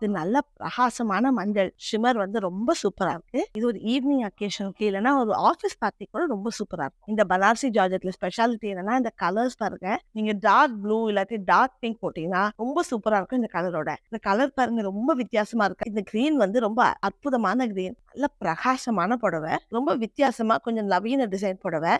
இது நல்ல பிரகாசமான மஞ்சள். ஷிமர் வந்து ரொம்ப சூப்பரா இருக்கு. இது ஒரு ஈவினிங் அக்கேஷனுக்கு இல்லைன்னா ஒரு ஆஃபீஸ் பார்ட்டி கூட ரொம்ப சூப்பரா இருக்கும். இந்த பனாரசி ஜார்ஜெட்ல ஸ்பெஷாலிட்டி என்னன்னா இந்த கலர்ஸ் பாருங்க. நீங்க டார்க் ப்ளூ இல்லாட்டி டார்க் பிங்க் போட்டீங்கன்னா ரொம்ப சூப்பரா இருக்கும் இந்த கலரோட இந்த கலர் பாருங்க ரொம்ப வித்தியாசமா இருக்கு. இந்த கிரீன் வந்து ரொம்ப அற்புதமான கிரீன் நல்ல பிரகாசமான புடவை. ரொம்ப வித்தியாசமா கொஞ்சம் நவீன டிசைன் புடவை.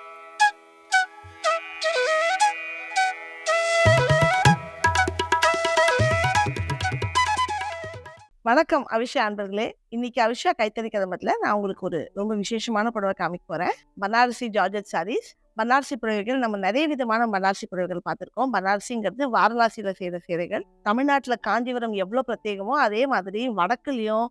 வணக்கம் அவிஷா அன்பர்களே. இன்னைக்கு அவிஷா கைத்தறி கதம்பத்துல நான் உங்களுக்கு ஒரு ரொம்ப விசேஷமான புடவை காமிக்க போறேன். பனாரசி ஜார்ஜட் சாரீஸ் பனாரசி புடவைகள் நம்ம நிறைய விதமான பனாரசி புடவைகள் பார்த்துருக்கோம். பனாரசிங்கிறது வாரணாசியில் செய்கிற சேலைகள். தமிழ்நாட்டில் காஞ்சிபுரம் எவ்வளோ பிரத்யேகமோ அதே மாதிரி வடக்குலேயும்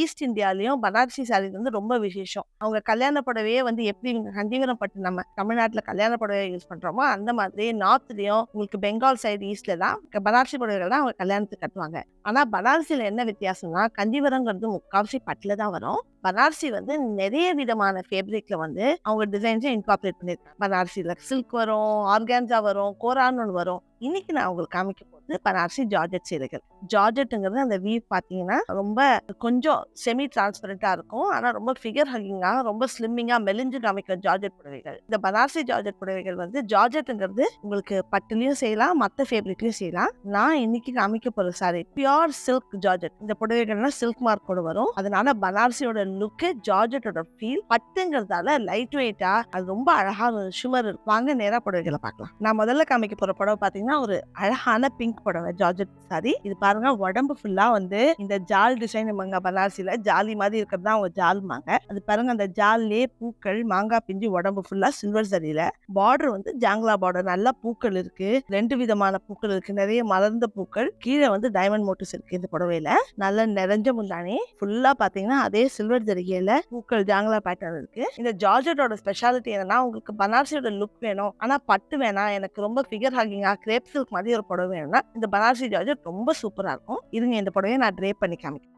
ஈஸ்ட் இந்தியாலையும் பனாரசி சாரீஸ் வந்து ரொம்ப விசேஷம். அவங்க கல்யாண புடவையே வந்து எப்படி காஞ்சிபுரம் பட்டு நம்ம தமிழ்நாட்டில் கல்யாண புடவை யூஸ் பண்ணுறோமோ அந்த மாதிரி நார்த்லேயும் உங்களுக்கு பெங்கால் சைடு ஈஸ்டில் தான் பனாரசி புடவைகள் தான் அவங்க கல்யாணத்துக்கு கட்டுவாங்க. ஆனால் பனாரசியில் என்ன வித்தியாசம்னா காஞ்சிபுரங்கிறது முக்கால்வாசி பட்டில் தான் வரும். பனாரசி வந்து நிறைய விதமான ஃபேப்ரிக்ல வந்து அவங்க டிசைன்ஸை இன்கார்பரேட் பண்ணியிருக்காங்க பனாரசியில் சில்க் வரும் ஆர்கான்ஸா வரும் கோரான்னு ஒன்று வரும். இன்னைக்கு நான் உங்களுக்கு காமிக்க போகுது பனாரசி ஜார்ஜெட் சீலைகள் ஜார்ஜெட்டுங்கிறது அந்த வீவ் பார்த்தீங்கன்னா ரொம்ப கொஞ்சம் செமி டிரான்ஸ்பரண்டாக இருக்கும். ஆனால் ரொம்ப ஃபிகர் ஹக்கிங்காக ரொம்ப ஸ்லிம்மிங்காக மெலிஞ்சு காமிக்கிற ஜார்ஜெட் புடவைகள். இந்த பனாரசி ஜார்ஜெட் புடவைகள் வந்து ஜார்ஜெட்டுங்கிறது உங்களுக்கு பட்டுலையும் செய்யலாம் மற்ற ஃபேப்ரிக்லையும் செய்யலாம். நான் இன்னைக்கு காமிக்க போகிற சாரி பியோர் சில்க் ஜார்ஜெட். இந்த புடவைகள்லாம் சில்க் மார்க்கோட வரும். அதனால பனாரசியோட லுக்கு ஜார்ஜெட்டோட ஃபீல் பட்டுங்கிறதால லைட் வெயிட்டாக அது ரொம்ப அழகாக ஷுமர் வாங்க நேராக புடவைகளை பார்க்கலாம். நான் முதல்ல காமிக்க போகிற புடவை பார்த்தீங்கன்னா ஒரு அழகான பிங்க் புடவை ஜார்ஜெட் சாரி இது பாருங்க உடம்பு ஃபுல்லா வந்து இந்த ஜால் டிசைன் மங்க பனாரசில ஜாலி மாதிரி இருக்கிறது தான் அவங்க ஜால்மாங்க அது பாருங்க அந்த ஜால்லே பூக்கள் மாங்காய் பிஞ்சு உடம்பு ஃபுல்லா சில்வர் சரியில பார்டர் வந்து ஜாங்லா பார்டர் நல்லா பூக்கள் இருக்கு. ரெண்டு விதமான பூக்கள் இருக்கு. நிறைய மலர்ந்த பூக்கள். கீழே வந்து டைமண்ட் மோட்டிவ்ஸ் இருக்கு இந்த புடவையில. நல்ல நிறைஞ்ச முந்தானே ஃபுல்லா பாத்தீங்கன்னா அதே சில்வர் ஜரிகையில பூக்கள் ஜாங்லா பேட்டர்ன் இருக்கு. இந்த ஜார்ஜெட்டோட ஸ்பெஷாலிட்டி என்னன்னா உங்களுக்கு பனாரசியோட லுக் வேணும். ஆனா பட்டு வேணாம். எனக்கு ரொம்ப ஃபிகர் ஹாகிங்கா கிரேப் சில்க் மாதிரி ஒரு புடவை வேணும்னா இந்த பனாரசி ஜார்ஜெட் ரொம்ப சூப்பராக இருக்கும். இதுங்க இந்த புடவையை நான் ட்ரேப் பண்ணி காமிக்கிறேன்.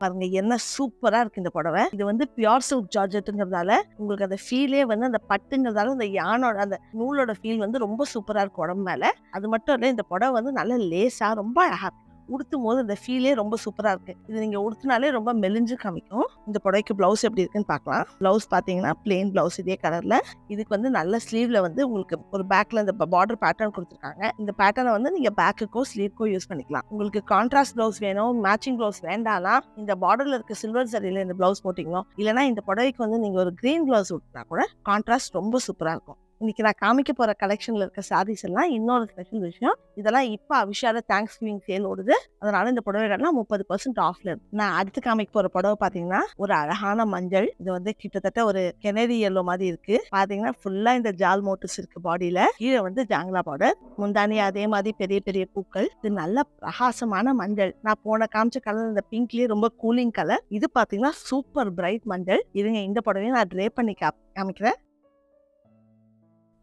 பாருங்க என்ன சூப்பரா இருக்கு இந்த புடவை. இது வந்து பியோர் சில்க் ஜார்ஜெட்டுங்கிறதால உங்களுக்கு அந்த ஃபீலே வந்து அந்த பட்டுங்கிறதால அந்த யானோட அந்த நூலோட ஃபீல் வந்து ரொம்ப சூப்பரா இருக்கும் உடம்பு மேல. அது மட்டும் இல்லை இந்த புடவை வந்து நல்ல லேசா ரொம்ப அழகா உடுத்தும் போது அந்த ஃபீலே ரொம்ப சூப்பராக இருக்கு. இது நீங்க உடுத்தினாலே ரொம்ப மெலிஞ்சு காமிக்கும். இந்த புடவைக்கு பிளவுஸ் எப்படி இருக்குன்னு பார்க்கலாம். பிளவுஸ் பார்த்தீங்கன்னா பிளெயின் பிளவுஸ் இதே கலர்ல இதுக்கு வந்து நல்ல ஸ்லீவ்ல வந்து உங்களுக்கு ஒரு பேக்ல இந்த பார்டர் பேட்டர்ன் கொடுத்துருக்காங்க. இந்த பேட்டர்னை வந்து நீங்க பேக்குக்கோ ஸ்லீவ்க்கோ யூஸ் பண்ணிக்கலாம். உங்களுக்கு கான்ட்ராஸ்ட் பிளவுஸ் வேணும் மேட்சிங் பிளவுஸ் வேண்டாம்னா இந்த பார்டர்ல இருக்க சில்வர் சரியில இந்த பிளவுஸ் போட்டிங்களோ இல்லைனா இந்த புடவைக்கு வந்து நீங்க ஒரு கிரீன் பிளவுஸ் விட்டுனா கூட கான்ட்ராஸ்ட் ரொம்ப சூப்பராக இருக்கும். இன்னைக்கு நான் காமிக்க போற கலெக்ஷன்ல இருக்க சாரீஸ் எல்லாம் இன்னொரு ஸ்பெஷல் விஷயம். இதெல்லாம் இப்போ அபிஷால தேங்க்ஸ் கிவிங் சேல் ஓடுது. அதனால இந்த புடவைகள்லாம் முப்பது பர்சன்ட் ஆஃப்ல இருக்கு. நான் அடுத்து காமிக்க போற புடவை பாத்தீங்கன்னா ஒரு அழகான மஞ்சள். இது வந்து கிட்டத்தட்ட ஒரு கெனரி எல்லோ மாதிரி இருக்கு. பாத்தீங்கன்னா ஃபுல்லா இந்த ஜால் மோட்டர்ஸ் இருக்கு பாடியில கீழே வந்து ஜாங்லா பார்டர் முந்தானி அதே மாதிரி பெரிய பெரிய பூக்கள். இது நல்ல பிரகாசமான மஞ்சள். நான் போன காமிச்ச கலர் இந்த பிங்க்லயே ரொம்ப கூலிங் கலர் இது பாத்தீங்கன்னா சூப்பர் பிரைட் மஞ்சள். இருங்க இந்த புடவையும் நான் ட்ரே பண்ணி காமிக்கிறேன்.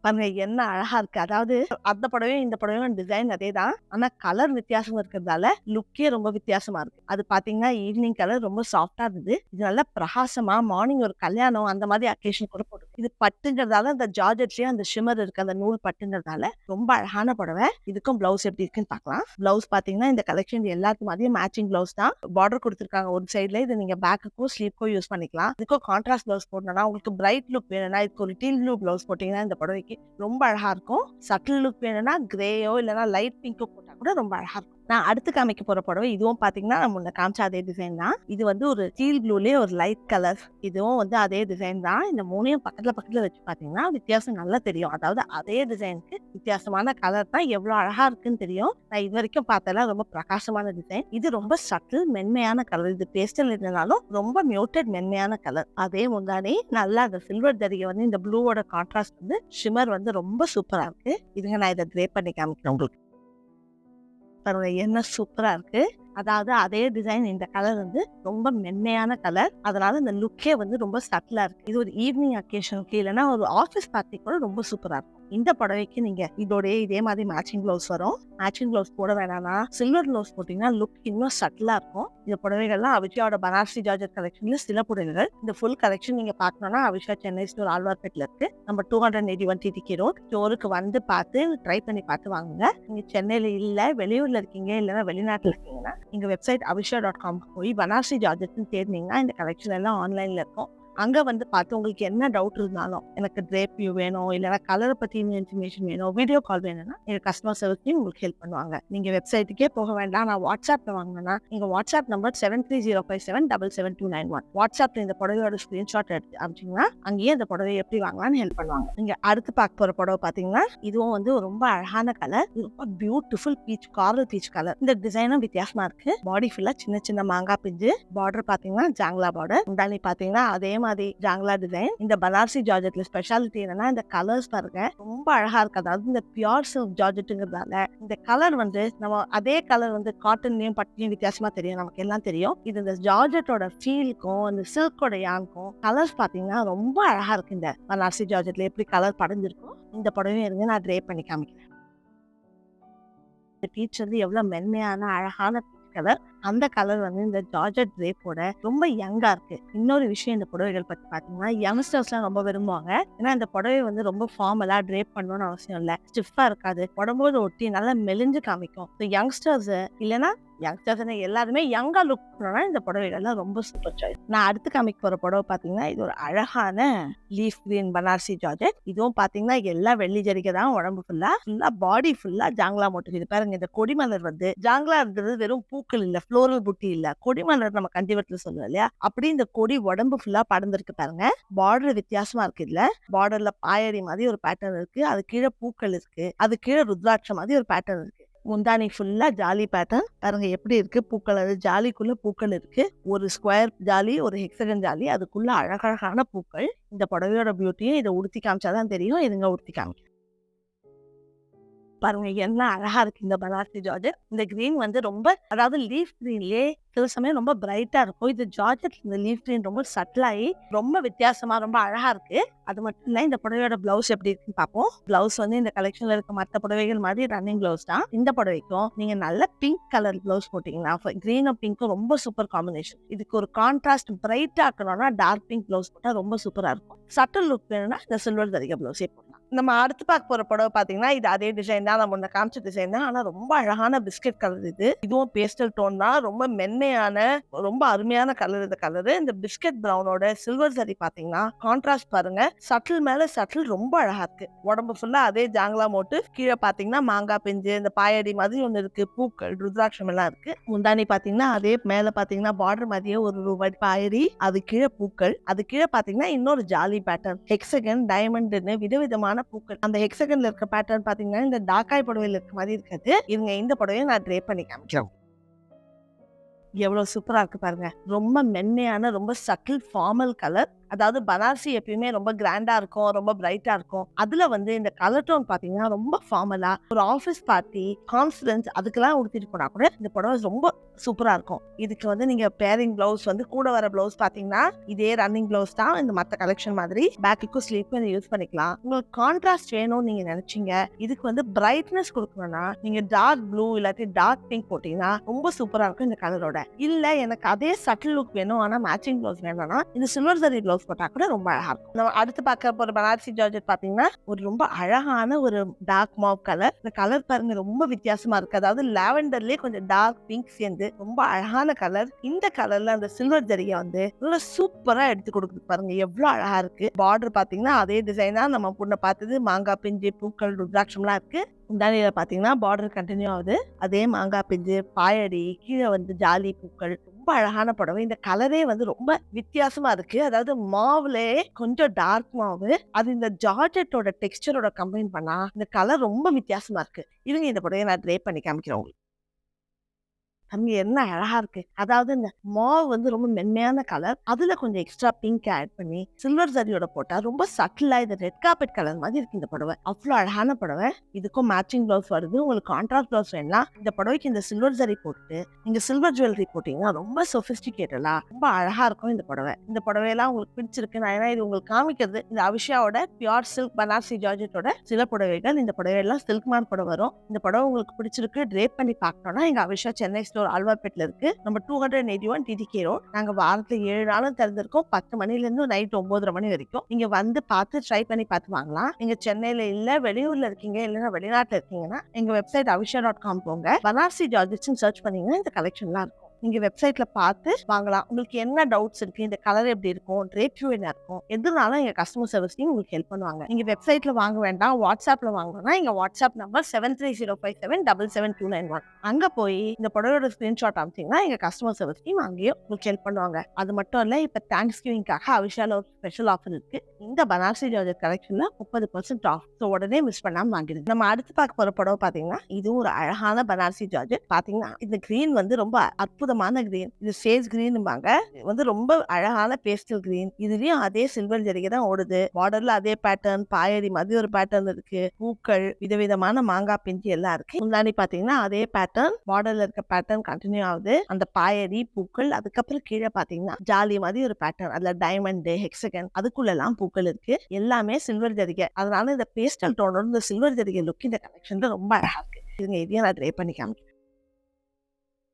பாருங்க என்ன அழகா இருக்கு. அதாவது அந்த புடவையும் இந்த புடவையும் டிசைன் அதே தான். ஆனா கலர் வித்தியாசம் இருக்கிறதால லுக்கே ரொம்ப வித்தியாசமா இருக்கு. அது பாத்தீங்கன்னா ஈவினிங் கலர் ரொம்ப சாஃப்டா இருந்தது. இது நல்லா பிரகாசமா மார்னிங் ஒரு கல்யாணம் அந்த மாதிரி அக்கேஷன் கூட போட்டு இது பட்டுங்கிறதால அந்த ஜார்ஜெட்லயே அந்த ஷிமர் இருக்கு அந்த நூல் பட்டுங்கிறதால ரொம்ப அழகான புடவை. இதுக்கும் பிளவுஸ் எப்படி இருக்குன்னு பார்க்கலாம் பிளவுஸ் பாத்தீங்கன்னா இந்த கலெக்ஷன் எல்லாத்து மாதிரியும் மேட்சிங் பிளவுஸ் தான். பார்டர் கொடுத்துருக்காங்க ஒரு சைட்ல இது நீங்க பேக்குக்கும் ஸ்லீவ்க்கும் யூஸ் பண்ணிக்கலாம். இதுக்கும் கான்ட்ராஸ்ட் பிளவுஸ் போடணும்னா உங்களுக்கு பிரைட் லுக் வேணும்னா இதுக்கு ஒரு டீல் ப்ளூ பிளவுஸ் போட்டீங்கன்னா இந்த புடவைக்கு ரொம்ப அழகா இருக்கும். சட்டில் லுக் வேணும்னா கிரேயோ இல்லைன்னா லைட் பிங்கோ போட்டா கூட ரொம்ப அழகா இருக்கும். நான் அடுத்து காமிக்க போற புடவை இதுவும் பாத்தீங்கன்னா நம்ம முன்ன காமிச்ச அதே டிசைன் தான். இது வந்து ஒரு ஸ்டீல் ப்ளூலே ஒரு லைட் கலர் இதுவும் வந்து அதே டிசைன் தான். இந்த மூணையும் பக்கத்துல பக்கத்துல வச்சு பாத்தீங்கன்னா வித்தியாசம் நல்லா தெரியும். அதாவது அதே டிசைனுக்கு வித்தியாசமான கலர் தான் எவ்வளோ அழகா இருக்குன்னு தெரியும். நான் இது வரைக்கும் பார்த்தெல்லாம் ரொம்ப பிரகாசமான டிசைன் இது ரொம்ப சட்டில் மென்மையான கலர் இது பேஸ்டல் இருந்தாலும் ரொம்ப மியூட்டட் மென்மையான கலர் அதே முந்தானே நல்லா அந்த சில்வர் தரிகை வந்து இந்த ப்ளூவோட கான்ட்ராஸ்ட் வந்து ஷிமர் வந்து ரொம்ப சூப்பரா இருக்கு. இதுங்க நான் இதை ட்ரே பண்ணி காமிக்கிறேன் உங்களுக்கு. பாருங்க என்ன சூப்பரா இருக்கு. அதாவது அதே டிசைன் இந்த கலர் வந்து ரொம்ப மென்மையான கலர் அதனால இந்த லுக்கே வந்து ரொம்ப சட்டிலா இருக்கு. இது ஒரு ஈவினிங் அக்கேஷனுக்கு இல்லைன்னா ஒரு ஆஃபீஸ் பார்ட்டி கூட ரொம்ப சூப்பரா இருக்கும். இந்த புடவைக்கு நீங்க இதோடய இதே மாதிரி மேட்சிங் ப்ளவுஸ் வரும். மேட்சிங் ப்ளவுஸ் போட வேணாம்னா சில்வர் ப்ளவுஸ் போட்டீங்கன்னா லுக் இன்னும் சட்டிலா இருக்கும். இந்த புடவைகள்லாம் அவிஷாவோட பனாரசி ஜார்ஜர் கலெக்ஷன்ல சில புடவைகள். இந்த ஃபுல் கலெக்ஷன் நீங்க பாக்கணும்னா அவிஷா சென்னை ஸ்டோர் ஆழ்வார்பேட்டில் இருக்கு. நம்ம டூ ஹண்ட்ரட் எயிட்டி ஒன் டிடிக்கு ரோட் ஸ்டோருக்கு வந்து பார்த்து ட்ரை பண்ணி பார்த்து வாங்குங்க. நீங்க சென்னையில இல்ல வெளியூர்ல இருக்கீங்க இல்லைன்னா வெளிநாட்டுல இருக்கீங்கன்னா எங்க வெப்சைட் அவிஷா டாட் காம் போய் பனாரசி ஜார்ஜட்னு தேடினீங்கன்னா இந்த கலெக்ஷன் எல்லாம் ஆன்லைன்ல இருக்கும். அங்கே வந்து பார்த்து உங்களுக்கு என்ன டவுட் இருந்தாலும் எனக்கு ட்ரேப் வியூ வேணும் இல்லைன்னா கலரை பற்றின இன்ஃபர்மேஷன் வேணும் வீடியோ கால் வேணும்னா எங்கள் கஸ்டமர் சர்வீஸ்லையும் உங்களுக்கு ஹெல்ப் பண்ணுவாங்க. நீங்கள் வெப்சைட்டுக்கே போக வேண்டாம். நான் வாட்ஸ்அப்பில் வாங்கினா நீங்கள் WhatsApp number seven three zero five seven double seven two nine one வாட்ஸ்அப்பில் இந்த புடவையோட ஸ்க்ரீன்ஷாட் எடுத்து அமிச்சிங்கன்னா அங்கேயே இந்த புடவை எப்படி வாங்கலாம்னு ஹெல்ப் பண்ணுவாங்க. நீங்கள் அடுத்து பார்க்க போகிற புடவை பார்த்தீங்கன்னா இதுவும் வந்து ரொம்ப அழகான கலர் ரொம்ப beautiful peach coral peach colour இந்த டிசைனும் வித்தியாசமாக இருக்குது பாடி ஃபுல்லாக சின்ன சின்ன மாங்காய் பிஞ்சு பார்டர் பார்த்தீங்கன்னா ஜாங்லா பார்டர் உண்டானி பார்த்தீங்கன்னா அதே மாதிரி ஜாங்லா டிசைன் இந்த பனாரசி ஜார்ஜெட்ல ஸ்பெஷாலிட்டி என்னன்னா இந்த கலர்ஸ் பாருங்க. ரொம்ப அழகா இருக்கு. அதாவது இந்த பியோர் சில்க் ஜார்ஜெட்டுங்கிறதால இந்த கலர் வந்து நம்ம அதே கலர் வந்து காட்டன்லயும் பட்டியும் வித்தியாசமா தெரியும். நமக்கு எல்லாம் தெரியும். இது இந்த ஜார்ஜெட்டோட ஃபீலுக்கும் இந்த சில்கோட யானுக்கும் கலர்ஸ் பாத்தீங்கன்னா ரொம்ப அழகா இருக்கு இந்த பனாரசி ஜார்ஜெட்ல. எப்படி கலர் படைஞ்சிருக்கும் இந்த புடவையும் இருங்க. நான் ட்ரே பண்ணி காமிக்கிறேன். இந்த பீச் வந்து எவ்வளவு மென்மையான அழகான கலர் அந்த கலர் வந்து இந்த ஜார்ஜட் ரேப்போட ரொம்ப யங்கா இருக்கு. இன்னொரு விஷயம் இந்த புடவைகள் பத்தி பாத்தீங்கன்னா யங்ஸ்டர்ஸ்லாம் ரொம்ப விரும்புவாங்க. ஏன்னா இந்த புடவை வந்து ரொம்ப ஃபார்மலா ட்ரேப் பண்ணணும்னு அவசியம் இல்லை. ஸ்டிஃபா இருக்காது. உடம்போடு ஒட்டி நல்லா மெலிஞ்சு காமிக்கும். யங்ஸ்டர்ஸ் இல்லைன்னா யங்ஸ்டர்ஸ் எல்லாருமே யங்கா லுக் பண்ணோம்னா இந்த புடவைகள்லாம் ரொம்ப சூப்பர் சாய்ஸ் நான் அடுத்து காமிக்க போற புடவை பாத்தீங்கன்னா இது ஒரு அழகான லீஃப் கிரீன் பனாரசி ஜார்ஜெட். இதுவும் பாத்தீங்கன்னா எல்லாம் வெள்ளி ஜரிகை தான் உடம்பு ஃபுல்லா ஃபுல்லா பாடி ஃபுல்லா ஜாங்லா மட்டும் இது பாருங்க இந்த கொடிமலர் வந்து ஜாங்லா இருந்தது வெறும் பூக்கள் இல்ல ஃப்ளோரல் புட்டி இல்ல கொடிமலர் நம்ம கண்டிவரத்துல சொல்லுவோம் இல்லையா? அப்படி இந்த கொடி உடம்பு ஃபுல்லா படர்ந்துருக்கு பாருங்க. பார்டர் வித்தியாசமா இருக்கு இதுல. பார்டர்ல பாயடி மாதிரி ஒரு பேட்டர்ன் இருக்கு. அது கீழே பூக்கள் இருக்கு. அது கீழே ருத்ராட்சம் மாதிரி ஒரு பேட்டர்ன் இருக்கு. முந்தானி ஃபுல்லா ஜாலி பேட்டர்ன் பாருங்க எப்படி இருக்கு? பூக்கள் அது ஜாலிக்குள்ள பூக்கள் இருக்கு. ஒரு ஸ்கொயர் ஜாலி ஒரு ஹெக்ஸகன் ஜாலி அதுக்குள்ள அழகழகான பூக்கள். இந்த புடவையோட பியூட்டியை இதை உடுத்தி காமிச்சாதான் தெரியும். இதுங்க உடுத்தி காமிக்க பாருங்க என்ன அழகா இருக்கு இந்த பனாரசி ஜார்ஜ். இந்த கிரீன் வந்து ரொம்ப அதாவது லீஃப் கிரீன்லயே சில சமயம் ரொம்ப பிரைட்டா இருக்கும். இது ஜார்ஜெட் இந்த லீஃப் கிரீன் ரொம்ப சட்டிலாகி ரொம்ப வித்தியாசமா ரொம்ப அழகா இருக்கு. அது மட்டும் இல்ல இந்த புடவையோட பிளவுஸ் எப்படி இருக்குன்னு பார்ப்போம் பிளவுஸ் வந்து இந்த கலெக்ஷன்ல இருக்க மற்ற புடவைகள் மாதிரி ரன்னிங் பிளவுஸ் தான். இந்த புடவைக்கும் நீங்க நல்ல பிங்க் கலர் பிளவுஸ் போட்டீங்கன்னா கிரீனும் பிங்க்கும் ரொம்ப சூப்பர் காம்பினேஷன் இதுக்கு ஒரு கான்ட்ராஸ்ட் பிரைட்டா இருக்கணும்னா டார்க் பிங்க் பிளவுஸ் போட்டா ரொம்ப சூப்பரா இருக்கும். சட்டல் லுக் வேணும்னா இந்த சில்வர் தரிக பிளவுஸே போடலாம் நம்ம அடுத்து பார்க்க போற புடவை பாத்தீங்கன்னா இது அதே டிசைன் தான். நம்ம முன்ன காமிச்ச டிசைன் தான். ஆனா ரொம்ப அழகான பிஸ்கட் கலர் இது. இதுவும் பேஸ்டல் டோன் தான். ரொம்ப மென்மையான ரொம்ப அருமையான கலர் இந்த கலரு இந்த பிஸ்கட் பிரவுனோட சில்வர் சரி பாத்தீங்கன்னா கான்ட்ராஸ்ட் பாருங்க. சட்டில் மேல சட்டில் ரொம்ப அழகா இருக்கு. உடம்பு ஃபுல்லா அதே ஜாங்லா மோட்டு கீழே பாத்தீங்கன்னா மாங்காய் பிஞ்சு இந்த பாயடி மாதிரி ஒன்று இருக்கு. பூக்கள் ருத்ராட்சம் எல்லாம் இருக்கு. முந்தானி பாத்தீங்கன்னா அதே மேல பாத்தீங்கன்னா பார்டர் மாதிரியே ஒரு ரூபாய் பாயடி. அது கீழே பூக்கள். அது கீழே பாத்தீங்கன்னா இன்னொரு ஜாலி பேட்டர்ன் ஹெக்ஸகன் டைமண்ட்னு விதவிதமான பூக்கள். அந்த ஹெக்ஸகன்ல இருக்க பேட்டர்ன் பாத்தீங்கன்னா இந்த டாக்காய் புடவையில் இருக்க மாதிரி இருக்காது. இவங்க இந்த புடவையை நான் ட்ரே பண்ணி காமிக்கிறேன். எவ்வளவு சூப்பரா இருக்கு பாருங்க. ரொம்ப மென்மையான ரொம்ப சட்டில் ஃபார்மல் கலர் அதாவது பனாரசி எப்பயுமே ரொம்ப கிராண்டா இருக்கும் ரொம்ப பிரைட்டா இருக்கும். அதுல வந்து இந்த கலர் டோன் பாத்தீங்கன்னா ரொம்ப ஃபார்மலா ஒரு ஆஃபீஸ் பார்ட்டி கான்ஃபிடன்ஸ் அதுக்கெல்லாம் உடுத்திட்டு போனா கூட இந்த புடவை ரொம்ப சூப்பரா இருக்கும். இதுக்கு வந்து நீங்க பேரிங் பிளவுஸ் வந்து கூட வர பிளவுஸ் பாத்தீங்கன்னா இதே ரன்னிங் பிளவுஸ் தான். இந்த மத்த கலெக்ஷன் மாதிரி பேக்குக்கும் ஸ்லீவ்க்கும் யூஸ் பண்ணிக்கலாம். உங்களுக்கு கான்ட்ராஸ்ட் வேணும்னு நீங்க நினைச்சீங்க இதுக்கு வந்து பிரைட்னஸ் கொடுக்கணும்னா நீங்க டார்க் ப்ளூ இல்லாட்டி டார்க் பிங்க் போட்டீங்கன்னா ரொம்ப சூப்பரா இருக்கும் இந்த கலரோட இல்ல எனக்கு அதே சட்டில் லுக் வேணும் ஆனா மேட்சிங் பிளவுஸ் வேணும்னா இந்த சில்வர் சரி பிளவுஸ் போட்டா கூட ரொம்ப அழகா இருக்கும். நம்ம அடுத்து பார்க்க போற பனாரசி ஜார்ஜெட் பார்த்தீங்கன்னா ஒரு ரொம்ப அழகான ஒரு டார்க் மாவ் கலர் இந்த கலர் பாருங்க ரொம்ப வித்தியாசமா இருக்கு. அதாவது லாவெண்டர்லயே கொஞ்சம் டார்க் பிங்க் சேர்ந்து ரொம்ப அழகான கலர் இந்த கலர்ல அந்த சில்வர் ஜரிகை வந்து நல்லா சூப்பரா எடுத்து கொடுக்குது பாருங்க. எவ்வளவு அழகா இருக்கு. பார்டர் பாத்தீங்கன்னா அதே டிசைன் தான் நம்ம பொண்ணை பார்த்தது. மாங்காய் பிஞ்சு பூக்கள் ருத்ராட்சம்லாம் இருக்கு. முந்தானியில பாத்தீங்கன்னா பார்டர் கண்டினியூ ஆகுது. அதே மாங்காய் பிஞ்சு பாயடி கீழே வந்து ஜாலி பூக்கள் ரொம்ப அழகான புடவை. இந்த கலரே வந்து ரொம்ப வித்தியாசமா இருக்கு. அதாவது மாவுலே கொஞ்சம் டார்க் மாவு. அது இந்த ஜார்ஜெட்டோட டெக்ஸ்டரோட கம்பைன் பண்ணா இந்த கலர் ரொம்ப வித்தியாசமா இருக்கு. இவங்க இந்த புடவையை நான் ட்ரே பண்ணி காமிக்கிறேன் உங்களுக்கு. அங்க என்ன அழகா இருக்கு. அதாவது இந்த மாவ் வந்து ரொம்ப மென்மையான கலர் அதுல கொஞ்சம் எக்ஸ்ட்ரா பிங்க் ஆட் பண்ணி சில்வர் ஜரியோட போட்டா ரொம்ப சட்டிலா இது ரெட் கார்பெட் கலர் மாதிரி இருக்கு இந்த புடவை. அவ்வளோ அழகான புடவை. இதுக்கும் மேட்சிங் பிளவுஸ் வருது. உங்களுக்கு கான்ட்ராஸ்ட் பிளவுஸ் வேணா இந்த புடவைக்கு இந்த சில்வர் ஜரி போட்டு நீங்க சில்வர் ஜுவல்லரி போட்டீங்கன்னா ரொம்ப சொபிஸ்டிகேட்டடா ரொம்ப அழகா இருக்கும் இந்த புடவை. இந்த புடவையெல்லாம் உங்களுக்கு பிடிச்சிருக்கு. நான் ஏன்னா இது உங்களுக்கு காமிக்கிறது. இந்த அவிஷாவோட பியோர் சில்க் பனாரசி ஜார்ஜெட்டோட சில புடவைகள். இந்த புடவையெல்லாம் சில்க் மார்க் புடவை வரும். இந்த புடவை உங்களுக்கு பிடிச்சிருக்கு ட்ரேப் பண்ணி பார்க்கணும்னா எங்க அவிஷா சென்னை ஸ்டோர் ஆழ்வார்பேட்டில் இருக்கு. நம்ம two hundred eighty one TTK road நாங்க வாரத்துல ஏழு நாளும் திறந்திருக்கோம். பத்து மணில இருந்து நைட் ஒன்பதரை மணி வரைக்கும். நீங்க வந்து பார்த்து ட்ரை பண்ணி பார்த்து வாங்கலாம். நீங்க சென்னையில இல்ல வெளியூர்ல இருக்கீங்க இல்லைன்னா வெளிநாட்டுல இருக்கீங்கன்னா எங்க வெப்சைட் அவிஷா டாட் காம் போங்க. பனாரசி ஜார்ஜெட்ஸ்னு சர்ச் பண்ணீங்கன்னா இந்த கலெக்ஷன்லாம் இருக்கும். நீங்க வெப்சைட்ல பார்த்து வாங்கலாம். உங்களுக்கு என்ன டவுட்ஸ் இருக்கு? இந்த கலர் எப்படி இருக்கும்? ரேட்யூ என்ன இருக்கும்? எதுனாலும் எங்க கஸ்டமர் சர்வீஸ் டீம் உங்களுக்கு ஹெல்ப் பண்ணுவாங்க. நீங்க வெப்சைட்ல வாங்க வேண்டாம். வாட்ஸ்அப்ல வாங்கணும்னா எங்க WhatsApp number seven three zero five seven double seven two nine one அங்க போய் இந்த புடவையோட ஸ்கிரீன்ஷாட் அனுப்பிச்சிங்கன்னா எங்க கஸ்டமர் சர்வீஸ் டீம் அங்கேயும் உங்களுக்கு ஹெல்ப் பண்ணுவாங்க. அது மட்டும் இல்ல இப்ப தேங்க்ஸ் கிவிங்காக அவிஷால ஒரு ஸ்பெஷல் ஆஃபர் இருக்கு. இந்த பனாரசி ஜார்ஜர் கலெக்ஷன்ல முப்பது பர்சன்ட் ஆஃப் ஸோ உடனே மிஸ் பண்ணாம வாங்கிடுது நம்ம அடுத்து பார்க்க போற புடவை பாத்தீங்கன்னா இதுவும் ஒரு அழகான பனாரசி ஜார்ஜர் பாத்தீங்கன்னா இந்த கிரீன் வந்து ரொம்ப அற்புதமான கிரீன் இது கிரீன்பாங்க இது வந்து ரொம்ப அழகான பேஸ்டல் கிரீன் இதுலயும் அதே சில்வர் ஜரிகை தான் ஓடுது. பார்டர்ல அதே பேட்டர்ன் பாயடி மாதிரி ஒரு பேட்டர்ன் இருக்கு. பூக்கள் விதவிதமான மாங்காய் பிஞ்சு எல்லாம் இருக்கு. முன்னாடி பாத்தீங்கன்னா அதே பேட்டர்ன் பார்டர்ல இருக்க பேட்டர்ன் கண்டினியூ ஆகுது. அந்த பாயடி பூக்கள் அதுக்கப்புறம் கீழே பாத்தீங்கன்னா ஜாலி மாதிரி ஒரு பேட்டர்ன் அதுல டைமண்ட் ஹெக்ஸகன் அதுக்குள்ள எல்லாம் பூக்கள் இருக்கு. எல்லாமே சில்வர் ஜரிகை. அதனால இந்த பேஸ்டல் டோனோட இந்த சில்வர் ஜரிகை லுக் இந்த கலெக்ஷன்ல ரொம்ப அழகா இருக்கு. இதுங்க இதையும் நான் ட்ரை பண்ணி காமிக்கிறேன்.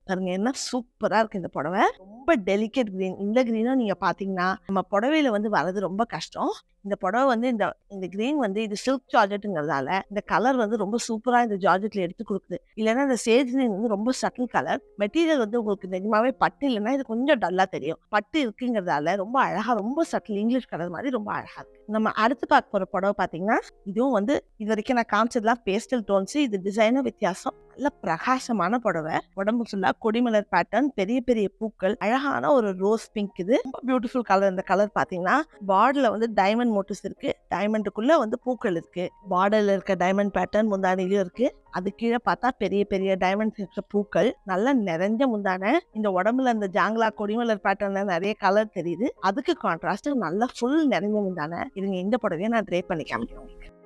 பாருங்க என்ன சூப்பரா இருக்கு இந்த புடவை. ரொம்ப டெலிகேட் கிரீன். இந்த கிரீனும் நீங்க பாத்தீங்கன்னா நம்ம புடவையில வந்து வர்றது ரொம்ப கஷ்டம். இந்த புடவை வந்து இந்த இந்த கிரீன் வந்து இது சில்க் ஜார்ஜெட்டுங்கிறதால இந்த கலர் வந்து ரொம்ப சூப்பரா இந்த ஜார்ஜெட்ல எடுத்து கொடுக்குது. இல்லைன்னா இந்த சேஜ் கிரீன் வந்து ரொம்ப சட்டில் கலர் மெட்டீரியல் வந்து உங்களுக்கு நிஜமாவே பட்டு இல்லைன்னா இது கொஞ்சம் டல்லா தெரியும். பட்டு இருக்குங்கிறதால ரொம்ப அழகா ரொம்ப சட்டில் இங்கிலீஷ் கலர் மாதிரி ரொம்ப அழகா இருக்கு. நம்ம அடுத்து பார்க்க போற புடவை பாத்தீங்கன்னா இதுவும் வந்து இது வரைக்கும் நான் காமிச்சதுலாம் பேஸ்டல் டோன்ஸ் இது டிசைனும் வித்தியாசம். நல்ல பிரகாசமான புடவை. உடம்பு ஃபுல்லா கொடிமலர் பேட்டர்ன் பெரிய பெரிய பூக்கள் அழகான ஒரு ரோஸ் பிங்க் இது. ரொம்ப பியூட்டிஃபுல் கலர் இந்த கலர் பாத்தீங்கன்னா பார்டர்ல வந்து டைமண்ட் மோட்டிவ்ஸ் இருக்கு. டைமண்டுக்குள்ள வந்து பூக்கள் இருக்கு. பார்டர்ல இருக்க டைமண்ட் பேட்டர்ன் முந்தானிலையும் இருக்கு. அது கீழே பார்த்தா பெரிய பெரிய டைமண்ட் இருக்க பூக்கள். நல்லா நிறைஞ்ச முந்தான. இந்த உடம்புல அந்த ஜாங்லா கொடிமலர் பேட்டர்ன்ல நிறைய கலர் தெரியுது. அதுக்கு கான்ட்ராஸ்ட் நல்லா ஃபுல் நிறைஞ்ச முந்தான. இதுங்க இந்த புடவையை நான் ட்ரே பண்ணி காமிக்கிறேன்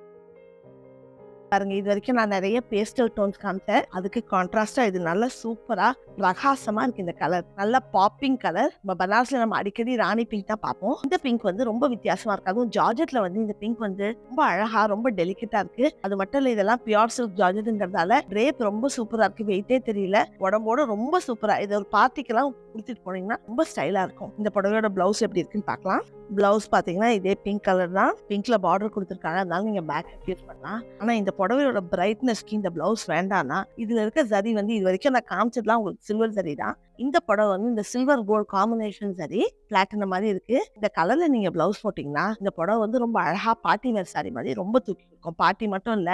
பாருங்க இது வரைக்கும் நான் நிறைய பேஸ்டல் டோன்ஸ் காமிச்சேன். அதுக்கு கான்ட்ராஸ்டா இது நல்லா சூப்பரா பிரகாசமா இருக்கு இந்த கலர் நல்ல பாப்பிங் கலர் நம்ம பனாரஸ்ல நம்ம அடிக்கடி ராணி பிங்க் தான் பார்ப்போம். இந்த பிங்க் வந்து ரொம்ப வித்தியாசமா இருக்கு. அதுவும் ஜார்ஜெட்ல வந்து இந்த பிங்க் வந்து ரொம்ப அழகா ரொம்ப டெலிகேட்டா இருக்கு. அது மட்டும் இல்ல இதெல்லாம் பியோர் சில்க் ஜார்ஜெட்ங்கிறதால ரேப் ரொம்ப சூப்பரா இருக்கு. வெயிட்டே தெரியல. உடம்போட ரொம்ப சூப்பரா இது ஒரு பார்ட்டிக்கெல்லாம் கொடுத்துட்டு போனீங்கன்னா ரொம்ப ஸ்டைலா இருக்கும். இந்த புடவையோட பிளவுஸ் எப்படி இருக்குன்னு பார்க்கலாம். பிளவுஸ் பாத்தீங்கன்னா இதே பிங்க் கலர் தான். பிங்க்ல பார்டர் கொடுத்துருக்காங்க. அதனால நீங்க பேக் யூஸ் பண்ணலாம். ஆனா இந்த புடவையோட பிரைட்னஸ்க்கு இந்த பிளவுஸ் வேண்டாம்னா இதுல இருக்க சரி வந்து இது வரைக்கும் நான் காமிச்சதுலாம் உங்களுக்கு சில்வர் சரி தான். இந்த புடவை வந்து இந்த சில்வர் கோல்டு காம்பினேஷன் சரி பிளாட்டினம் மாதிரி இருக்கு. இந்த கலர்ல நீங்க பிளவுஸ் போட்டீங்கன்னா இந்த புடவை வந்து ரொம்ப அழகா பாட்டி வேர் சாரி மாதிரி ரொம்ப தூக்கி இருக்கும். பாட்டி மட்டும் இல்ல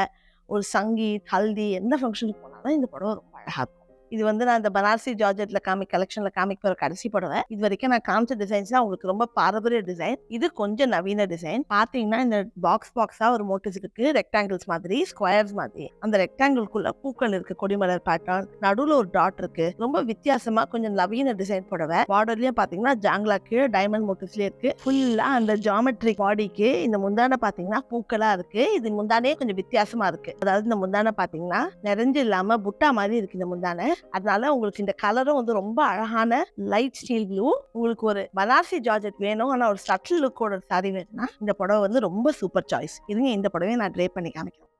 ஒரு சங்கீத் ஹல்தி எந்த ஃபங்க்ஷனுக்கு போனாலும் இந்த புடவை ரொம்ப அழகா இருக்கும். இது வந்து நான் இந்த பனாரசி ஜார்ஜெட்ல காமிக் கலெக்ஷன்ல காமிக் போற கடைசி புடவை. இது வரைக்கும் நான் காமிச்ச டிசைன்ஸ் தான் உங்களுக்கு ரொம்ப பாரம்பரிய டிசைன் இது கொஞ்சம் நவீன டிசைன் பாத்தீங்கன்னா இந்த பாக்ஸ் பாக்ஸா ஒரு மோட்டிஸ் இருக்கு ரெக்டாங்கிள்ஸ் மாதிரி ஸ்கொயர்ஸ் மாதிரி. அந்த ரெக்டாங்கிள்குள்ள பூக்கள் இருக்கு கொடிமலர் பேட்டர்ன் நடுவுல ஒரு டாட் இருக்கு. ரொம்ப வித்தியாசமா கொஞ்சம் நவீன டிசைன் புடவை. பார்டர்லயும் பாத்தீங்கன்னா ஜாங்லா கீழே டைமண்ட் மோட்டிவ்ஸ்லயே இருக்கு. ஃபுல்லா அந்த ஜாமெட்ரிக் பாடிக்கு இந்த முந்தான பாத்தீங்கன்னா பூக்களா இருக்கு. இது முந்தானே கொஞ்சம் வித்தியாசமா இருக்கு. அதாவது இந்த முந்தான பாத்தீங்கன்னா நிறைஞ்சு இல்லாம புட்டா மாதிரி இருக்கு இந்த முந்தான. அதனால உங்களுக்கு இந்த கலரும் வந்து ரொம்ப அழகான லைட் ஸ்டீல் ப்ளூ உங்களுக்கு ஒரு பனாரசி ஜார்ஜெட் வேணும். ஆனா ஒரு சட்டில் லுக்கோட சாரி வேணும்னா இந்த புடவை வந்து ரொம்ப சூப்பர் சாய்ஸ் இதுங்க இந்த புடவையை நான் ட்ரே பண்ணி காமிக்கிறேன்.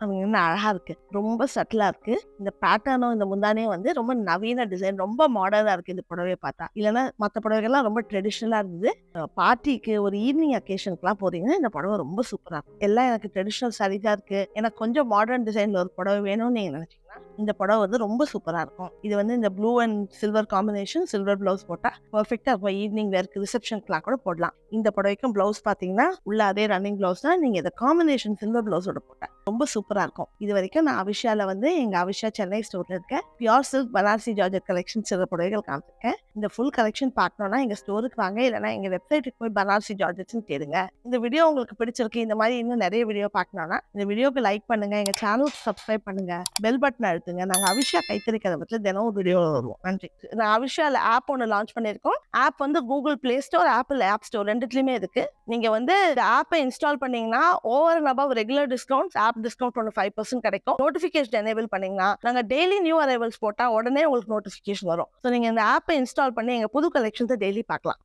அவங்க இன்னும் அழகா இருக்கு. ரொம்ப சட்டிலா இருக்கு. இந்த பேட்டர்னும் இந்த முந்தானே வந்து ரொம்ப நவீன டிசைன் ரொம்ப மாடர்னா இருக்கு இந்த புடவையை பார்த்தா. இல்லைன்னா மற்ற புடவைகள்லாம் ரொம்ப ட்ரெடிஷ்னலா இருந்தது. பார்ட்டிக்கு ஒரு ஈவினிங் அக்கேஷனுக்குலாம் போறீங்கன்னா இந்த புடவை ரொம்ப சூப்பரா இருக்கு எல்லாம் எனக்கு ட்ரெடிஷ்னல் சாரி தான் இருக்கு. எனக்கு கொஞ்சம் மாடர்ன் டிசைன்ல ஒரு புடவை வேணும்னு நீங்க பார்த்தீங்கன்னா இந்த புடவை வந்து ரொம்ப சூப்பரா இருக்கும். இது வந்து இந்த blue and silver combination silver blouse போட்டா பர்ஃபெக்டாக இருக்கும். ஈவினிங் வேர்க்கு ரிசப்ஷனுக்குலாம் கூட போடலாம். இந்த புடவைக்கும் பிளவுஸ் பாத்தீங்கன்னா உள்ள அதே ரன்னிங் பிளவுஸ் தான். நீங்க இந்த காம்பினேஷன் சில்வர் பிளவுஸோட போட்டால் ரொம்ப சூப்பரா இருக்கும். இது வரைக்கும் நான் அவிஷாவில் வந்து எங்க அவிஷா சென்னை ஸ்டோர்ல இருக்க pure silk Banarasi georgette collection சில புடவைகள் காமிச்சிருக்கேன். இந்த ஃபுல் கலெக்ஷன் பார்க்கணும்னா எங்க ஸ்டோருக்கு வாங்க. இல்லைன்னா எங்க வெப்சைட்டுக்கு போய் பனாரசி ஜார்ஜெட்ஸ்னு தேடுங்க. இந்த வீடியோ உங்களுக்கு பிடிச்சிருக்கு இந்த மாதிரி இன்னும் நிறைய வீடியோ பார்க்கணும்னா இந்த வீடியோக்கு லைக் பண்ணுங்க. எங்க சேனலுக்கு சப்ஸ்கிரைப் பண்ணுங்க. பெல் பட்டன் பட்டன் அழுத்துங்க நாங்க அவிஷா கைத்தறி கதம்பத்துல தினமும் வீடியோ வருவோம். நன்றி. நான் அவிஷால ஆப் ஒன்று லான்ச் பண்ணியிருக்கோம். ஆப் வந்து Google Play store Apple app store ரெண்டுத்துலயுமே இருக்கு. நீங்க வந்து இந்த ஆப்பை இன்ஸ்டால் பண்ணீங்கன்னா over and above regular discounts app discount ஒன்று ஃபைவ் பர்சன்ட் கிடைக்கும். நோட்டிஃபிகேஷன் எனேபிள் பண்ணீங்கன்னா நாங்க டெய்லி நியூ அரைவல்ஸ் போட்டா உடனே உங்களுக்கு நோட்டிஃபிகேஷன் வரும். ஸோ நீங்க இந்த ஆப்பை இன்ஸ்டால் பண்ணி எங்க புது கலெக்ஷன்ஸை டெய்லி பார்க்கலாம்.